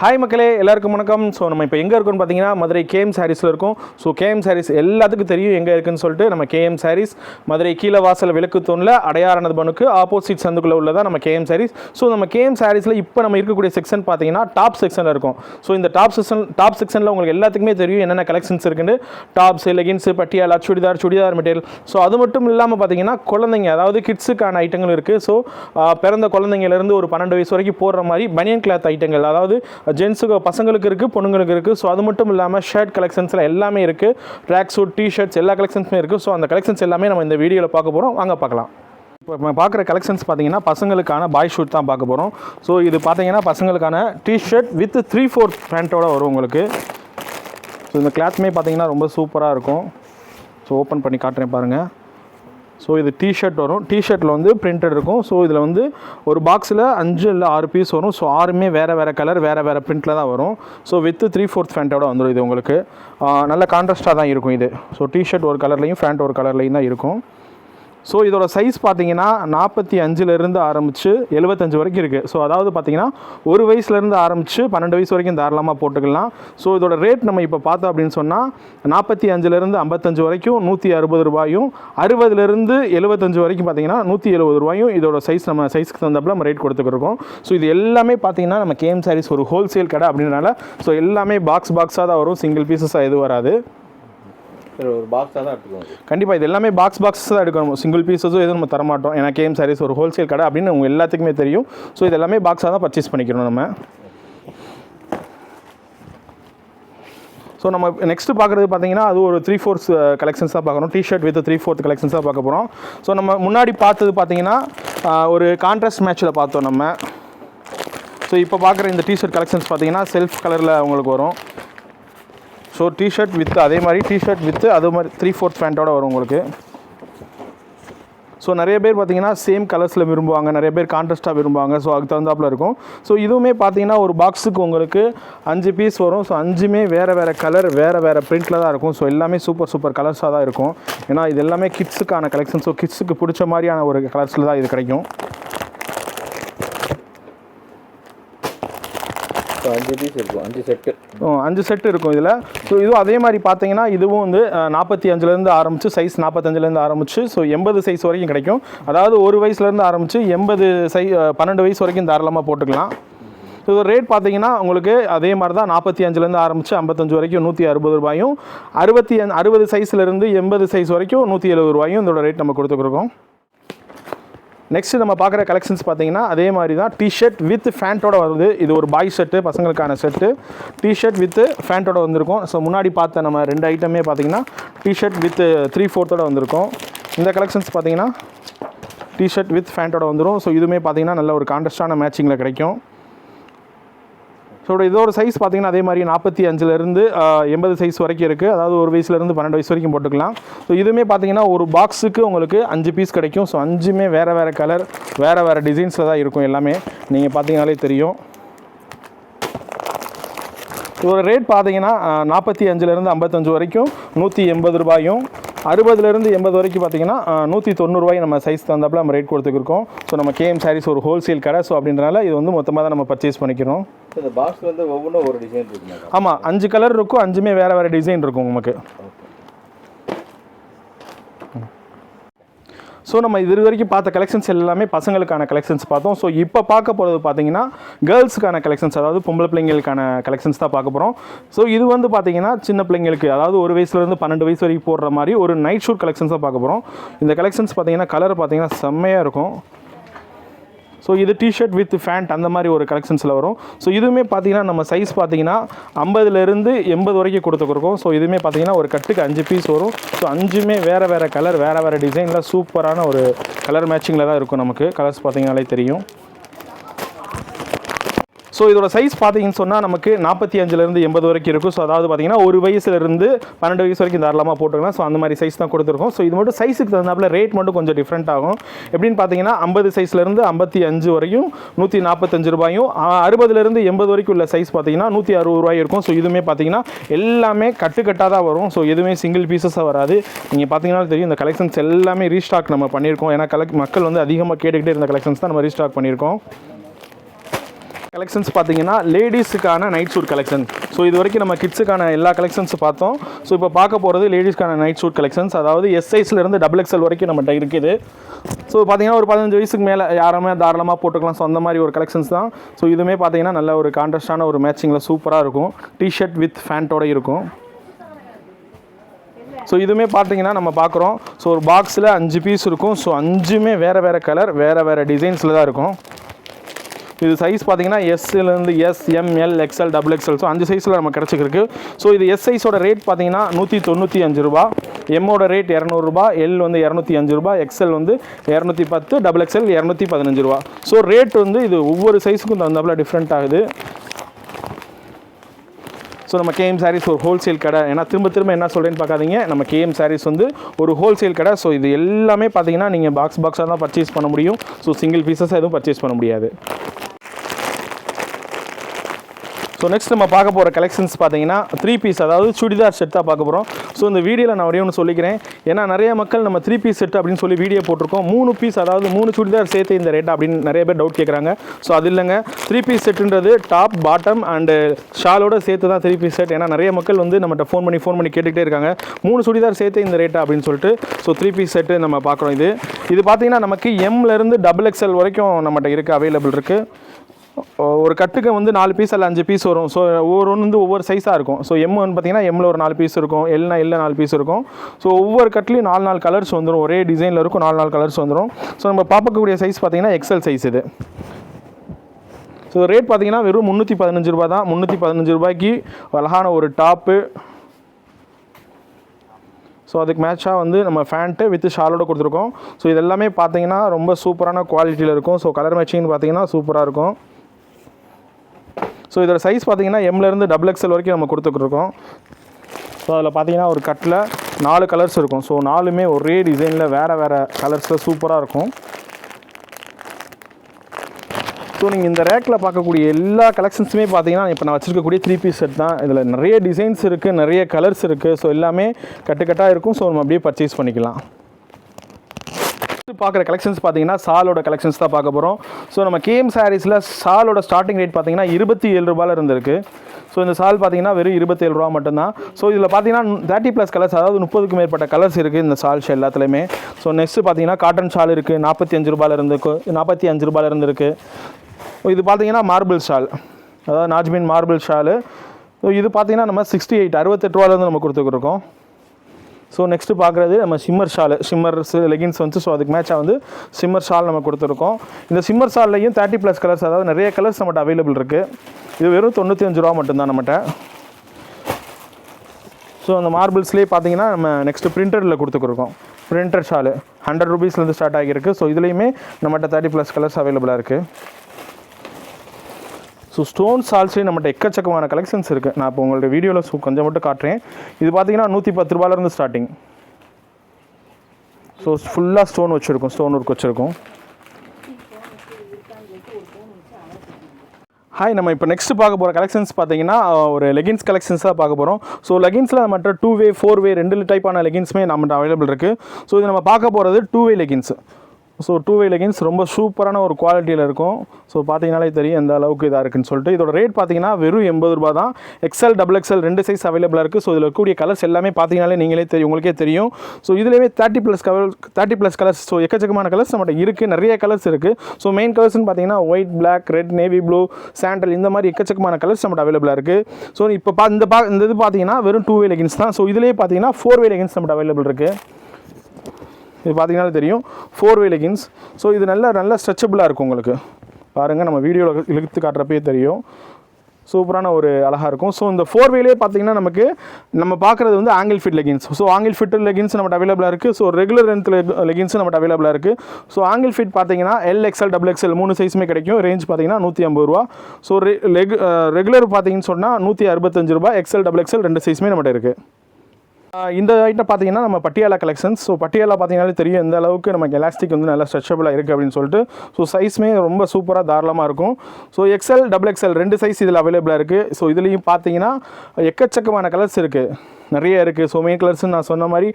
Hi மக்களே எல்லாருக்கும் வணக்கம். ஸோ நம்ம இப்போ எங்கே இருக்கோம்னு பார்த்தீங்கன்னா மதுரை கேஎம் சாரீஸில் இருக்கும். ஸோ கேஎம் சாரீஸ் எல்லாத்துக்கும் தெரியும் எங்கே இருக்குன்னு சொல்லிட்டு நம்ம கேஎம் சாரீஸ் மதுரை கீழே வாசல் விளக்கு தூணில் அடையாரணது பனுக்கு ஆப்போசிட் சந்துக்குள்ளே உள்ளதா நம்ம கேஎம் சாரீஸ் ஸோ நம்ம கேஎம் சாரீஸில் இப்போ நம்ம இருக்கக்கூடிய செக்ஷன் பார்த்தீங்கன்னா டாப் செக்ஷனில் இருக்கும். ஸோ இந்த டாப் செக்ஷன் டாப் செக்ஷனில் உங்களுக்கு எல்லாத்துக்குமே தெரியும் என்னென்ன கலெக்ஷன்ஸ் இருக்குன்னு. Tops leggings Patiala churidar churidar material so அது மட்டும் இல்லாமல் பார்த்தீங்கன்னா குழந்தைங்க அதாவது கிட்ஸுக்கான ஐட்டங்கள் இருக்குது ஸோ பிறந்த குழந்தைங்கலேருந்து ஒரு பன்னெண்டு வயசு வரைக்கும் போடுற மாதிரி பனியன் கிளாத் ஐட்டங்கள் அதாவது ஜென்ஸுக்கு பசங்களுக்கு இருக்குது பொண்ணுங்களுக்கு இருக்குது ஸோ அது மட்டும் இல்லாமல் ஷர்ட் கலெக்ஷன்ஸில் எல்லாமே இருக்குது ட்ராக் சூட் டிஷர்ட்ஸ் எல்லா கலெக்ஷன்ஸுமே இருக்குது ஸோ அந்த கலெக்ஷன்ஸ் எல்லாமே நம்ம இந்த வீடியோவில் பார்க்க போகிறோம் வாங்க பார்க்கலாம். இப்போ நம்ம பார்க்குற கலெக்ஷன்ஸ் பார்த்தீங்கன்னா பசங்களுக்கான பாய் ஷூட் தான் பார்க்க போகிறோம் ஸோ இது பார்த்தீங்கன்னா பசங்களுக்கான டிஷர்ட் வித் த்ரீ ஃபோர்த் பேண்ட்டோட வரும் உங்களுக்கு. ஸோ இந்த கிளாத்துமே பார்த்தீங்கன்னா ரொம்ப சூப்பராக இருக்கும். ஸோ ஓப்பன் பண்ணி காட்டுறேன் பாருங்கள் ஸோ இது டிஷர்ட் வரும். டிஷர்ட்டில் வந்து பிரிண்டட் இருக்கும். ஸோ இதில் வந்து ஒரு பாக்ஸில் அஞ்சு இல்லை ஆறு பீஸ் வரும். ஸோ ஆறுமே வேறு வேறு கலர் வேறு வேறு பிரிண்டில் தான் வரும். ஸோ வித்து த்ரீ ஃபோர்த் ஃபேண்ட்டோட வந்துடும் இது உங்களுக்கு. நல்ல கான்ட்ராஸ்ட்டாக தான் இருக்கும் இது. ஸோ டிஷர்ட் ஒரு கலர்லையும் ஃபேண்ட் ஒரு கலர்லையும் தான் இருக்கும். ஸோ இதோட சைஸ் பார்த்தீங்கன்னா நாற்பத்தி அஞ்சுலேருந்து ஆரம்பித்து எழுபத்தஞ்சு வரைக்கும் இருக்குது ஸோ அதாவது பார்த்தீங்கன்னா ஒரு வயசுலேருந்து ஆரம்பித்து பன்னெண்டு வயசு வரைக்கும் தாராளமாக போட்டுக்கலாம். ஸோ இதோட ரேட் நம்ம இப்போ பார்த்தோம் அப்படின்னு சொன்னால் நாற்பத்தி அஞ்சுலேருந்து ஐம்பத்தஞ்சு வரைக்கும் நூற்றி அறுபது ரூபாயும் அறுபதுலேருந்து எழுபத்தஞ்சு வரைக்கும் பார்த்தீங்கன்னா நூற்றி எழுபது ரூபாயும் இதோட சைஸ் நம்ம சைஸ்க்கு தகுந்தாப்புல நம்ம ரேட் கொடுத்துருக்கோம் ஸோ இது எல்லாமே பார்த்தீங்கன்னா நம்ம கேஎம் சாரீஸ் ஒரு ஹோல்சேல் கடை அப்படின்றனால ஸோ எல்லாமே பாக்ஸ் பாக்ஸாக தான் வரும். சிங்கிள் பீசஸாக எதுவும் வராது. சரி ஒரு பாக்ஸாக தான் எடுத்துக்கோங்க கண்டிப்பாக இது எல்லாமே பாக்ஸ் பாக்ஸ் தான் எடுக்கணும். சிங்கிள் பீஸஸும் எதுவும் நம்ம தரமாட்டோம். ஏன்னா கேம் சாரீஸ் ஒரு ஹோல்சேல் கடை அப்படின்னு உங்கள் எல்லாத்துக்குமே தெரியும். ஸோ இது எல்லாமே பாக்ஸாக தான் பர்ச்சேஸ் பண்ணிக்கணும் நம்ம. ஸோ நம்ம நெக்ஸ்ட்டு பார்க்குறது பார்த்தீங்கன்னா அது ஒரு த்ரீ ஃபோர்த் கலெக்ஷன்ஸ் தான் பார்க்குறோம் T shirt with three fourth collections தான் பார்க்க போகிறோம் ஸோ நம்ம முன்னாடி பார்த்தது பார்த்தீங்கன்னா ஒரு கான்ட்ராஸ்ட் மேட்ச்சில் பார்த்தோம் நம்ம. ஸோ இப்போ பார்க்குற இந்த டிஷர்ட் கலெக்ஷன்ஸ் பார்த்தீங்கன்னா செல்ஃப் கலரில் உங்களுக்கு வரும். ஸோ டிஷர்ட் வித் அதே மாதிரி டிஷர்ட் வித்து அது மாதிரி த்ரீ ஃபோர்த் பேண்ட்டோட வரும் உங்களுக்கு. ஸோ நிறைய பேர் பார்த்தீங்கன்னா சேம் கலர்ஸில் விரும்புவாங்க. நிறைய பேர் கான்ட்ராஸ்ட்டாக விரும்புவாங்க. ஸோ அதுக்கு தகுந்தாப்பில் இருக்கும். ஸோ இதுவுமே பார்த்தீங்கன்னா ஒரு பாக்ஸுக்கு உங்களுக்கு அஞ்சு பீஸ் வரும். ஸோ அஞ்சுமே வேறு வேறு கலர் வேறு வேறு பிரிண்ட்டில் தான் இருக்கும். ஸோ எல்லாமே சூப்பர் சூப்பர் கலர்ஸாக தான் இருக்கும். ஏன்னா இது எல்லாமே கிட்ஸுக்கான கலெக்ஷன் ஸோ கிட்ஸுக்கு பிடிச்ச மாதிரியான ஒரு கலர்ஸில் தான் இது கிடைக்கும். அஞ்சு பீஸ் இருக்கும். அஞ்சு செட்டு ஓ, அஞ்சு செட்டு இருக்கும் இதில். ஸோ இதுவும் அதே மாதிரி பார்த்தீங்கன்னா இதுவும் வந்து நாற்பத்தி அஞ்சுலேருந்து ஆரம்பித்து சைஸ் நாற்பத்தஞ்சிலேருந்து ஆரம்பித்து ஸோ எண்பது சைஸ் வரைக்கும் கிடைக்கும். அதாவது ஒரு வயசுலேருந்து ஆரம்பித்து எண்பது சை பன்னெண்டு வயசு வரைக்கும் தாராளமாக போட்டுக்கலாம். ஸோ இது ரேட் பார்த்தீங்கன்னா உங்களுக்கு அதே மாதிரி தான் நாற்பத்தி அஞ்சுலேருந்து ஆரம்பித்து ஐம்பத்தஞ்சு வரைக்கும் நூற்றி அறுபது ரூபாயும் அறுபத்தி அறுபது சைஸ்லேருந்து எண்பது சைஸ் வரைக்கும் நூற்றி எழுபது ரூபாயும் இதோட ரேட் நம்ம கொடுத்துருக்கோம் நெக்ஸ்ட் நம்ம பார்க்குற கலெக்ஷன்ஸ் பார்த்தீங்கன்னா அதே மாதிரி தான் டிஷர்ட் வித் ஃபேண்ட்டோட வருது. இது ஒரு பாய் செட்டு பசங்களுக்கான செட்டு டிஷர்ட் வித் ஃபேண்ட்டோட வந்திருக்கும். ஸோ முன்னாடி பார்த்த நம்ம ரெண்டு ஐட்டமே பார்த்தீங்கன்னா டிஷர்ட் வித் த்ரீ ஃபோர்த்தோட வந்திருக்கும். இந்த கலெக்ஷன்ஸ் பார்த்தீங்கன்னா டிஷர்ட் வித் ஃபேண்ட்டோட வந்துடும் ஸோ இதுவுமே பார்த்தீங்கன்னா நல்ல ஒரு கான்ட்ராஸ்டான மேட்சிங்கில் கிடைக்கும். ஸோ இதோட சைஸ் பார்த்தீங்கன்னா அதே மாதிரி நாற்பத்தி அஞ்சுலேருந்து எண்பது சைஸ் வரைக்கும் இருக்குது அதாவது ஒரு வயசுலேருந்து பன்னெண்டு வயசு வரைக்கும் போட்டுக்கலாம். ஸோ இதுவுமே பார்த்தீங்கன்னா ஒரு பாக்ஸுக்கு உங்களுக்கு அஞ்சு பீஸ் கிடைக்கும். ஸோ அஞ்சுமே வேறு வேறு கலர் வேறு வேறு டிசைன்ஸில் தான் இருக்கும் எல்லாமே. நீங்கள் பார்த்தீங்கனாலே தெரியும். இதோட ரேட் பார்த்தீங்கன்னா நாற்பத்தி அஞ்சுலேருந்து ஐம்பத்தஞ்சு வரைக்கும் நூற்றி எண்பது ரூபாயும் அறுபதுலேருந்து எண்பது வரைக்கும் பார்த்தீங்கன்னா நூற்றி தொண்ணூறுபாய் நம்ம சைஸ் தந்தாப்புல நம்ம ரேட் கொடுத்துருக்கோம் ஸோ நம்ம கேஎம் சாரீஸ் ஒரு ஹோல்சேல் கடை. ஸோ அப்படின்றனால இது வந்து மொத்தமாக தான் நம்ம பர்ச்சேஸ் பண்ணிக்கிறோம். இந்த பாக்ஸ் வந்து ஒவ்வொன்றும் ஒரு டிசைன் இருக்குங்க ஆமாம் அஞ்சு கலர் இருக்கும் அஞ்சுமே வேறு வேறு டிசைன் இருக்கும் நமக்கு ஸோ நம்ம இது வரைக்கும் பார்த்த கலெக்ஷன்ஸ் எல்லாமே பசங்களுக்கான கலெக்ஷன்ஸ் பார்த்தோம். ஸோ இப்போ பார்க்க போகிறது பார்த்தீங்கன்னா கேர்ள்ஸுக்கான கலெக்ஷன்ஸ் அதாவது பொம்பளை பிள்ளைங்களுக்கான கலெக்ஷன்ஸ் தான் பார்க்க போகிறோம் ஸோ இது வந்து பார்த்தீங்கன்னா சின்ன பிள்ளைங்களுக்கு அதாவது ஒரு வயசுலேருந்து பன்னெண்டு வயசு வரைக்கும் போடுற மாதிரி ஒரு நைட் ஷூட் கலெக்ஷன்ஸாக பார்க்க போகிறோம் இந்த கலெக்ஷன்ஸ் பார்த்தீங்கன்னா கலர் பார்த்தீங்கன்னா செம்மையாக இருக்கும். ஸோ இது டிஷர்ட் வித் ஃபேண்ட் அந்த மாதிரி ஒரு கலெக்ஷன்ஸில் வரும். ஸோ இதுவுமே பார்த்தீங்கன்னா நம்ம சைஸ் பார்த்தீங்கன்னா ஐம்பதுலேருந்து எண்பது வரைக்கும் கொடுத்துருக்கோம் ஸோ இதுவுமே பார்த்தீங்கன்னா ஒரு கட்டுக்கு அஞ்சு பீஸ் வரும். ஸோ அஞ்சுமே வேறு வேறு கலர் வேறு வேறு டிசைனில் சூப்பரான ஒரு கலர் மேட்சிங்கில் தான் இருக்கும் நமக்கு. கலர்ஸ் பார்த்தீங்கனாலே தெரியும். ஸோ இதோட சைஸ் பார்த்தீங்கன்னு சொன்னால் நமக்கு நாற்பத்தி அஞ்சுலேருந்து எண்பது வரைக்கும் இருக்கும். ஸோ அதாவது பார்த்தீங்கன்னா ஒரு வயசுலேருந்து பன்னெண்டு வயசு வரைக்கும் தாராளமாக போட்டுக்கலாம். ஸோ அந்த மாதிரி சைஸ் தான் கொடுத்துருக்கோம். ஸோ இது மட்டும் சைஸுக்கு தகுந்தாப்பில் ரேட் மட்டும் கொஞ்சம் டிஃப்ரெண்ட் ஆகும். எப்படின்னு பார்த்தீங்கன்னா ஐம்பது சைஸ்லேருந்து ஐம்பத்தி அஞ்சு வரையும் நூற்றி நாற்பத்தஞ்சு ரூபாயும் அறுபதுலேருந்து எண்பது வரைக்கும் உள்ள சைஸ் பார்த்தீங்கன்னா நூற்றி அறுபது ரூபாய் இருக்கும். ஸோ இதுவுமே பார்த்தீங்கன்னா எல்லாமே கட்டுக்கட்டாக தான் வரும். ஸோ எதுவுமே சிங்கிள் பீசஸாக வராது. நீங்கள் பார்த்தீங்கன்னா தெரியும் இந்த கலெக்ஷன்ஸ் எல்லாமே ரீஸ்டாக் நம்ம பண்ணியிருக்கோம். ஏன்னா கலெக்ட் மக்கள் வந்து அதிகமாக கேட்டுக்கிட்டே இருந்த கலெக்ஷன்ஸ் தான் நம்ம ரீஸ்டாக் பண்ணியிருக்கோம். கலெக்ஷன்ஸ் பார்த்தீங்கன்னா லேடிஸுக்கான நைட் சூட் கலெக்ஷன் ஸோ இது வரைக்கும் நம்ம கிட்ஸுக்கான எல்லா கலெக்ஷன்ஸ் பார்த்தோம். ஸோ இப்போ பார்க்க போகிறது லேடிஸ்க்கான நைட் சூட் கலெக்ஷன்ஸ் அதாவது எஸ் சைஸ்லேருந்து டபுள் எக்ஸல் வரைக்கும் நம்மகிட்ட இருக்குது. ஸோ பார்த்தீங்கன்னா ஒரு பதினஞ்சு வயசுக்கு மேலே யாருமே தாராளமாக போட்டுக்கலாம். ஸோ அந்த மாதிரி ஒரு கலெக்ஷன்ஸ் தான். ஸோ இதுவுமே பார்த்தீங்கன்னா நல்ல ஒரு கான்ட்ராஸ்டான ஒரு மேட்சிங்கில் சூப்பராக இருக்கும். டிஷர்ட் வித் ஃபேண்ட்டோட இருக்கும். ஸோ இதுவுமே பார்த்தீங்கன்னா நம்ம பார்க்குறோம். ஸோ ஒரு பாக்ஸில் அஞ்சு பீஸ் இருக்கும். ஸோ அஞ்சுமே வேறு வேறு கலர் வேறு வேறு டிசைன்ஸில் தான் இருக்கும். இது சைஸ் பார்த்தீங்கன்னா எஸ்லேருந்து S M L XL double XL so அஞ்சு சைஸில் நம்ம கிடச்சிருக்கு. ஸோ இது எஸ் சைஸோட ரேட் பார்த்தீங்கன்னா நூற்றி தொண்ணூற்றி அஞ்சு ரூபா. எம்மோட ரேட் இரநூறுபா எல் வந்து இரநூத்தி அஞ்சு ரூபா. எக்ஸ்எல் வந்து இரநூத்தி பத்து டபுள் எக்ஸ்எல் இரநூத்தி பதினஞ்சு ரூபா. ஸோ ரேட் வந்து இது ஒவ்வொரு சைஸுக்கும் தகுந்தாப்பில் டிஃப்ரெண்ட் ஆகுது. ஸோ நம்ம கேஎம் சாரீஸ் ஒரு ஹோல்சேல் கடை. ஏன்னா திரும்ப திரும்ப என்ன சொல்கிறேன்னு பார்க்காதீங்க. நம்ம கேஎம் சாரீஸ் வந்து ஒரு ஹோல்சேல் கடை. ஸோ இது எல்லாமே பார்த்தீங்கன்னா நீங்கள் பாக்ஸ் பாக்ஸாக தான் பர்ச்சேஸ் பண்ண முடியும். ஸோ சிங்கிள் பீசஸ் எதுவும் பர்ச்சேஸ் பண்ண முடியாது. ஸோ நெக்ஸ்ட் நம்ம பார்க்க போகிற கலெக்ஷன்ஸ் பார்த்தீங்கன்னா த்ரீ பீஸ் அதாவது சுடிதார் செட் தான் பார்க்க போகிறோம் ஸோ இந்த வீடியோவில் நான் ஒரே ஒன்று சொல்லிக்கிறேன். ஏன்னா நிறைய மக்கள் நம்ம த்ரீ பீஸ் செட் அப்படின்னு சொல்லி வீடியோ போட்டிருக்கோம். மூணு பீஸ் அதாவது மூணு சுடிதார் சேர்த்து இந்த ரேட் அப்படின்னு நிறைய பேர் டவுட் கேட்குறாங்க ஸோ அது இல்லைங்க. த்ரீ பீஸ் செட்டுன்றது டாப் பாட்டம் அண்டு ஷாலோட சேர்த்து தான் த்ரீ பீஸ் செட் ஏன்னா நிறைய மக்கள் வந்து நம்மகிட்ட ஃபோன் பண்ணி ஃபோன் பண்ணி கேட்டுக்கிட்டே இருக்காங்க. மூணு சுடிதார் சேர்த்து இந்த ரேட்டா அப்படின்னு சொல்லிட்டு ஸோ த்ரீ பீஸ் செட்டு நம்ம பார்க்குறோம் இது. இது பார்த்தீங்கன்னா நமக்கு எம்லேருந்து டபுள் எக்ஸ்எல் வரைக்கும் நம்மகிட்ட இருக்குது அவைலபிள் இருக்குது ஒரு கட்டுக்கு வந்து நாலு பீஸ் அல்ல அஞ்சு பீஸ் வரும். ஸோ ஒவ்வொரு ஒன்று வந்து ஒவ்வொரு சைஸாக இருக்கும். ஸோ எம் வந்து பார்த்தீங்கன்னா எம்மில் ஒரு நாலு பீஸ் இருக்கும். எல்னா எல்ல நாலு பீஸ் இருக்கும். ஸோ ஒவ்வொரு கட்லேயும் நாலு நாலு கலர்ஸ் வந்துடும் ஒரே டிசைனில் இருக்கும் நாலு நாலு கலர்ஸ் வந்துடும் ஸோ நம்ம பார்க்கக்கூடிய சைஸ் பார்த்தீங்கன்னா எக்ஸல் சைஸ் இது. ஸோ ரேட் பார்த்தீங்கன்னா வெறும் முந்நூற்றி பதினஞ்சு ரூபா தான். முந்நூற்றி பதினஞ்சு ரூபாய்க்கு அழகான ஒரு டாப்பு ஸோ அதுக்கு மேட்சாக வந்து நம்ம ஃபேண்ட்டு வித் ஷாலோட கொடுத்துருக்கோம். ஸோ இது எல்லாமே பார்த்தீங்கன்னா ரொம்ப சூப்பரான குவாலிட்டியில் இருக்கும். ஸோ கலர் மேட்சிங்னு பார்த்தீங்கன்னா சூப்பராக இருக்கும். ஸோ இதோட சைஸ் பார்த்தீங்கன்னா எம்லேருந்து டபுள் எக்ஸல் வரைக்கும் நம்ம கொடுத்துட்ருக்கோம் ஸோ அதில் பார்த்தீங்கன்னா ஒரு கட்டில் நாலு கலர்ஸ் இருக்கும். ஸோ நாலுமே ஒரே டிசைனில் வேறு வேறு கலர்ஸில் சூப்பராக இருக்கும். ஸோ நீங்கள் இந்த ரேக்கில் பார்க்கக்கூடிய எல்லா கலெக்ஷன்ஸுமே பார்த்தீங்கன்னா இப்போ நான் வச்சுருக்கக்கூடிய த்ரீ பீஸ் செட் தான். இதில் நிறைய டிசைன்ஸ் இருக்குது நிறைய கலர்ஸ் இருக்குது ஸோ எல்லாமே கட்டுக்கட்டாக இருக்கும். ஸோ நம்ம அப்படியே பர்ச்சேஸ் பண்ணிக்கலாம். பார்க்குற கலெக்ஷன்ஸ் பார்த்தீங்கன்னா சாலோட கலெக்ஷன்ஸ் தான் பார்க்க போகிறோம் ஸோ நம்ம கேஎம் சாரீஸில் சாலோட ஸ்டார்டிங் ரேட் பார்த்தீங்கன்னா இருபத்தி ஏழு ரூபாயில் இருந்திருக்கு. ஸோ இந்த சால் பார்த்தீங்கன்னா வெறும் இருபத்தேழு ரூபா மட்டும்தான். ஸோ இதில் பார்த்தீங்கன்னா தேர்ட்டி ப்ளஸ் கலர்ஸ் அதாவது முப்பதுக்கும் மேற்பட்ட கலர்ஸ் இருக்குது இந்த சால்ஸ் எல்லாத்துலேயுமே. ஸோ நெக்ஸ்ட்டு பார்த்தீங்கன்னா காட்டன் ஷால் இருக்குது நாற்பத்தி அஞ்சு ரூபாயில் இருந்துருக்கு நாற்பத்தி அஞ்சு ரூபாயில் இருந்திருக்கு. இது பார்த்தீங்கன்னா மார்பிள் ஷால் அதாவது நாஜ்மின் மார்பிள் ஷாலு ஸோ இது பார்த்தீங்கன்னா நம்ம சிக்ஸ்டி எயிட் அறுபத்தெட்டு ரூபாலேருந்து நம்ம கொடுத்துருக்கோம் ஸோ நெக்ஸ்ட்டு பார்க்குறது நம்ம சிம்மர் ஷால் சிம்மர் லெகின்ஸ் வந்து ஸோ அதுக்கு மேட்சாக வந்து சிம்மர் ஷால் நம்ம கொடுத்துருக்கோம். இந்த சிம்மர் ஷால்லையும் தேர்ட்டி ப்ளஸ் கலர்ஸ் அதாவது நிறைய கலர்ஸ் நம்மகிட்ட அவைலபிள் இருக்குது இது வெறும் தொண்ணூற்றி அஞ்சு ரூபா மட்டும்தான் நம்மகிட்ட. ஸோ அந்த மார்பிள்ஸ்லேயே பார்த்தீங்கன்னா நம்ம நெக்ஸ்ட்டு பிரிண்டரில் கொடுத்துருக்கோம் பிரிண்டர் ஷாலு ஹண்ட்ரட் ருபீஸ்லேருந்து ஸ்டார்ட் ஆகியிருக்கு. ஸோ இதுலேயுமே நம்மகிட்ட தேர்ட்டி ப்ளஸ் கலர்ஸ் அவைலபிளாக இருக்குது ஸோ ஸ்டோன்ஸ் ஆல்சோ நம்மகிட்ட எக்கச்சக்கமான கலெக்ஷன்ஸ் இருக்குது நான் இப்போ உங்களோட வீடியோவில் ஸோ கொஞ்சம் மட்டும் காட்டுறேன். இது பார்த்தீங்கன்னா நூற்றி பத்து ரூபாயிலேருந்து ஸ்டார்டிங் ஸோ ஃபுல்லாக ஸ்டோன் வச்சுருக்கோம். ஸ்டோன் ஒர்க் வச்சுருக்கோம். ஹாய் நம்ம இப்போ நெக்ஸ்ட் பார்க்க போகிற கலெக்ஷன்ஸ் பார்த்தீங்கன்னா ஒரு லெகின்ஸ் கலெக்ஷன்ஸ் தான் பார்க்க போகிறோம் ஸோ லெகின்ஸில் நம்மகிட்ட டூ வே ஃபோர் வே ரெண்டு டைப்பான லெகின்ஸுமே நம்மகிட்ட அவைலபிள் இருக்குது ஸோ இது நம்ம பார்க்க போகிறது two way leggings so two way leggings ரொம்ப சூப்பரான ஒரு குவாலிட்டியில் இருக்கும். ஸோ பார்த்தீங்கனாலே தெரியும் எந்த அளவுக்கு இதாக இருக்குன்னு சொல்லிட்டு. இதோட ரேட் பார்த்தீங்கன்னா வெறும் எண்பது ரூபா தான். எக்ஸ்எல் டபுள் எக்ஸ்எல் ரெண்டு சைஸ் அவைலபிளாக இருக்குது ஸோ இதில் இருக்கக்கூடிய கலர்ஸ் எல்லாமே பார்த்தீங்கனாலே நீங்களே தெரியும் உங்களுக்கே தெரியும். ஸோ இதுலேயே thirty plus colour thirty plus colours so எக்கச்சக்கமான கலர்ஸ் நம்மகிட்ட இருக்குது நிறைய கலர்ஸ் இருக்குது ஸோ மெயின் கலர்ஸ்னு பார்த்தீங்கன்னா white black red navy blue sandal இந்த மாதிரி எக்கச்சக்கமான கலர்ஸ் நம்மகிட்ட அவைலபிளாக இருக்குது ஸோ இப்போ பா இந்த பா இந்த இது பார்த்தீங்கன்னா வெறும் டூ வே லெகின்ஸ் தான். ஸோ இதுலேயே பார்த்தீங்கன்னா ஃபோர் வே லெகின்ஸ் நம்மகிட்ட அவைலபிள் இருக்குது இது பார்த்தீங்கன்னா தெரியும். ஃபோர் வே லெகின்ஸ் ஸோ இது நல்லா நல்ல ஸ்ட்ரெச்சபிளாக இருக்கும் உங்களுக்கு. பாருங்கள் நம்ம வீடியோவில் இழுத்து காட்டுறப்பே தெரியும். சூப்பரான ஒரு அழகாக இருக்கும். ஸோ இந்த ஃபோர் வேலே பார்த்தீங்கன்னா நமக்கு நம்ம பார்க்குறது வந்து ankle fit leggings so ankle fit leggings நம்மகிட்ட அவைலபிளாக இருக்குது ஸோ ரெகுலர் லென்த் லெகின்ஸும் நம்மகிட்ட அவைலபிளாக இருக்குது ஸோ ஆங்கிள் ஃபிட் பார்த்தீங்கன்னா எல் எக்ஸ்எல் டபுள் எக்ஸ்எல் மூணு சைஸுமே கிடைக்கும். ரேஞ்ச் பார்த்தீங்கன்னா நூற்றி ஐம்பது ரூபா. ஸோ ரெகுலர் பார்த்தீங்கன்னு சொன்னால் நூற்றி அறுபத்தஞ்சு ரூபா எக்ஸ்எல் டபுள் எக்ஸ்எல் ரெண்டு சைஸுமே நம்மகிட்ட இருக்குது இந்த ஐட்டம் பார்த்தீங்கன்னா நம்ம பட்டியாலா கலெக்ஷன்ஸ் ஸோ பட்டியாலா பார்த்தீங்கன்னாலே தெரியும் எந்த அளவுக்கு நமக்கு எலாஸ்டிக் வந்து நல்லா ஸ்ட்ரெச்சபிளாக இருக்குது அப்படின்னு சொல்லிட்டு. ஸோ சைஸுமே ரொம்ப சூப்பராக தாராளமாக இருக்கும். ஸோ எக்ஸ்எல் டபுள் எக்ஸ்எல் ரெண்டு சைஸ் இதில் அவைலபிளாக இருக்குது ஸோ இதுலேயும் பார்த்தீங்கன்னா எக்கச்சக்கமான கலர்ஸ் இருக்குது நிறைய இருக்குது ஸோ மெயின் கலர்ஸ் நான் சொன்ன மாதிரி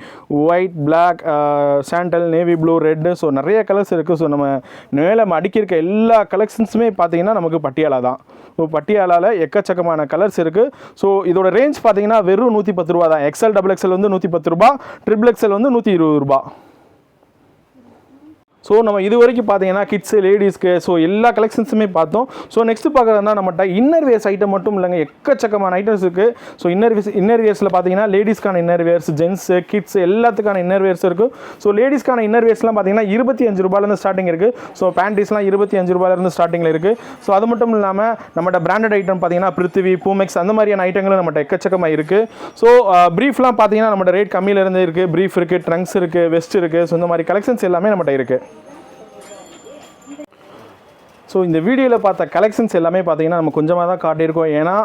white black sandal navy blue red so நிறைய கலர்ஸ் இருக்குது ஸோ நம்ம மேலே அடிக்கிருக்க எல்லா கலெக்ஷன்ஸுமே பார்த்தீங்கன்னா நமக்கு பட்டியாலா தான். ஸோ பட்டியாலாவில் எக்கச்சக்கமான கலர்ஸ் இருக்குது ஸோ இதோட ரேஞ்ச் பார்த்தீங்கன்னா வெறும் நூற்றி பத்து ரூபா தான். எக்ஸ்எல் டபுள் எக்ஸ்எல் வந்து நூற்றி பத்து ரூபா ட்ரிபிள் எக்ஸ்எல் வந்து நூற்றி இருபது ரூபா. ஸோ நம்ம இது வரைக்கும் பார்த்தீங்கன்னா கிட்ஸு லேடிஸ்க்கு ஸோ எல்லா கலெக்ஷன்ஸுமே பார்த்தோம். ஸோ நெக்ஸ்ட் பார்க்குறதுனா நம்மகிட்ட இன்னர் வேர்ஸ் ஐட்டம் மட்டும் இல்லைங்க எக்கச்சக்கமான ஐட்டம்ஸ் இருக்குது ஸோ இன்னர் வேர்ஸ் இன்னர் வேர்ஸில் பார்த்தீங்கன்னா லேடிஸ்க்கான இன்னர் வேர்ஸ் ஜென்ஸு கிட்ஸ் எல்லாத்துக்கான இன்னர் வேர்ஸ் இருக்குது ஸோ லேடிஸ்க்கான இன்னர் வேர்ஸ்லாம் பார்த்தீங்கன்னா இருபத்தி அஞ்சு ரூபாயிலேருந்து ஸ்டார்டிங் இருக்குது ஸோ பேண்டிஸ்லாம் இருபத்தி அஞ்சு ரூபாயிலேருந்து ஸ்டார்டிங்கில் இருக்குது ஸோ அது மட்டும் இல்லாமல் நம்மகிட்ட பிராண்டட் ஐட்டம் பார்த்தீங்கன்னா பிருத்திவி பூமெக்ஸ் அந்த மாதிரியான ஐட்டங்களும் நம்மகிட்ட எக்கச்சக்கமாக இருக்குது ஸோ ப்ரீஃப்லாம் uh, பார்த்தீங்கன்னா நம்மகிட்ட ரேட் கம்மியிலேருந்து இருக்குது ப்ரீஃப் இருக்குது ட்ரங்க்ஸ் இருக்குது வெஸ்ட் இருக்குது ஸோ இந்த மாதிரி கலெக்ஷன்ஸ் எல்லாமே நம்மகிட்ட இருக்குது ஸோ இந்த வீடியோவில் பார்த்த கலெக்ஷன்ஸ் எல்லாமே பார்த்தீங்கன்னா நம்ம கொஞ்சமாக தான் காட்டியிருக்கோம். ஏன்னா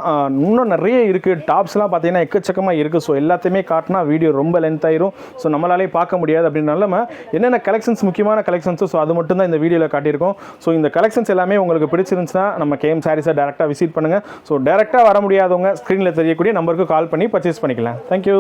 இன்னும் நிறைய இருக்குது டாப்ஸ்லாம் பார்த்தீங்கன்னா எக்கச்சக்கமாக இருக்குது ஸோ எல்லாத்தையுமே காட்டினா வீடியோ ரொம்ப லென்த் ஆயிரும். ஸோ நம்மளாலே பார்க்க முடியாது அப்படின்னால நம்ம என்னென்ன கலெக்ஷன்ஸ் முக்கியமான கலெக்ஷன்ஸோ ஸோ அது மட்டும் தான் இந்த வீடியோவில் காட்டியிருக்கோம். ஸோ இந்த கலெக்ஷன்ஸ் எல்லாமே உங்களுக்கு பிடிச்சிருந்துச்சுன்னா நம்ம கேஎம் சாரீஸை டேரெக்டாக விசிட் பண்ணுங்கள் ஸோ டேரெக்டாக வர முடியாதவங்க ஸ்க்ரீனில் தெரியக்கூடிய நம்பருக்கு கால் பண்ணி பர்ச்சேஸ் பண்ணிக்கலாம். தேங்க்யூ